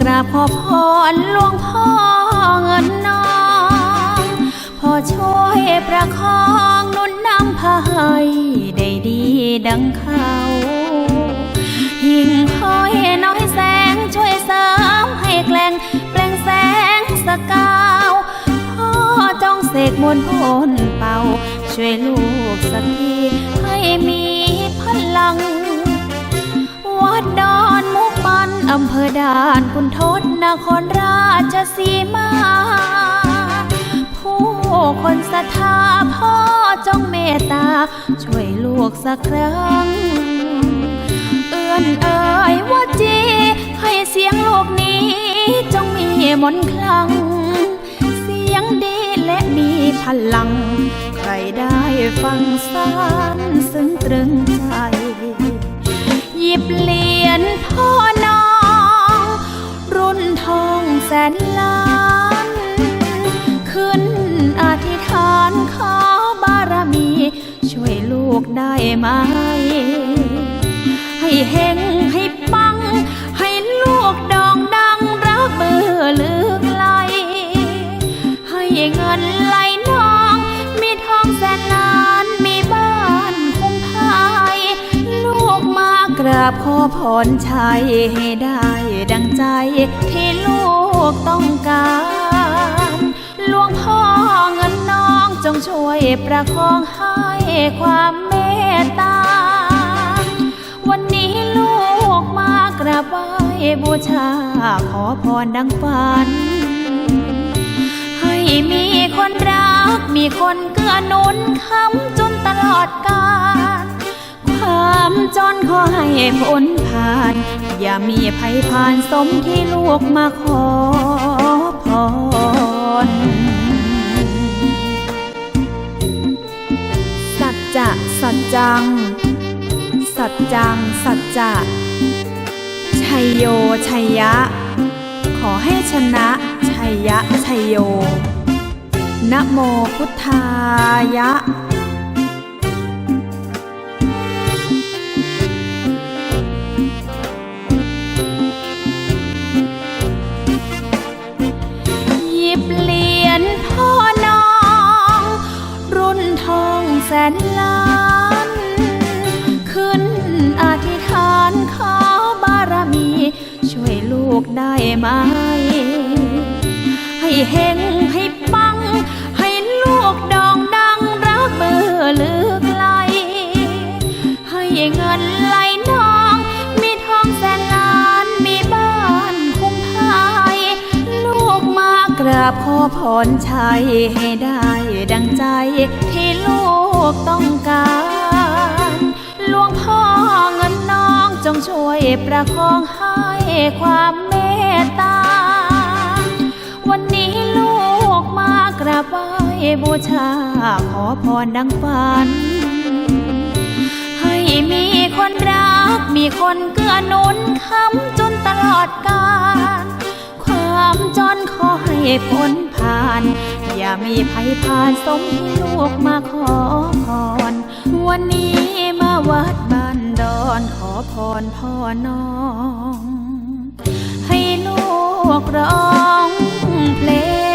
กราบขอพรหลวงพ่อเงินน้องพอช่วยประคองนุนนำพาให้ได้ดีดังเขาหิ่งห้อยน้อยแสงช่วยเสริมให้แกล้งแปลงแสงสกาวพ่อจ้องเสกมนต์พลเป่าช่วยลูกสักทีให้มี อำเภอด่านคุณทศนครราชสีมา ผู้คนศรัทธาพ่อจงเมตตา ช่วยลูกสักครั้ง เอื้อนเอ่ยว่าจีให้เสียงลูกนี้จงมีมนคลัง เสียงดีและมีพลัง ใครได้ฟังสานซึ้งตรึงใจหยิบเหรียญพ่อน้อง นล้าน ขึ้นอธิษฐานขอบารมี ช่วยลูกได้ไหม ให้เฮงให้ปัง ให้ลูกดองดังรับเบอร์ลึกไกลให้เงินไหลนอง มีทองแสนล้านมีบ้านคุ้มภาย ลูกมากราบขอพรชัยให้ได้ดังใจที่ลูก กต้องการหลวงพ่อเงินน้องจงช่วยประคองให้ความเมตตา วันนี้ลูกมากราบไหว้บูชาขอพรดังฝัน ให้มีคนรักมีคนเกื้อหนุนค้ำจนตลอดกาลความจนขอให้พ้นผ่าน อย่ามีภัยผ่านสมที่ลูกมาขอพรสัจจะสัจจัง สัจจัง สัจจะชัยโยชัยยะ ขอให้ชนะชัยยะชัยโยนะโมพุทธายะ เหรียญพ่อน้อง รุ่นทองแสนล้าน ขึ้นอธิษฐานขอบารมี ช่วยลูกได้ไหม ให้เฮงให้ บขอพรชัยให้ได้ดังใจที่ลูกต้องการหลวงพ่อเงินน้องจงช่วยประคองให้ความเมตตา วันนี้ลูกมากราบไหว้บูชาขอพรดังฝัน ให้มีคนรักมีคนเกื้อหนุนค้ำจนตลอดกาล ความจนขอให้พ้นผ่าน อย่ามีภัยผ่านสมที่ลูกมาขอพร วันนี้มาวัดบ้านดอนขอพรพ่อน้อง ให้ลูกร้องเพลง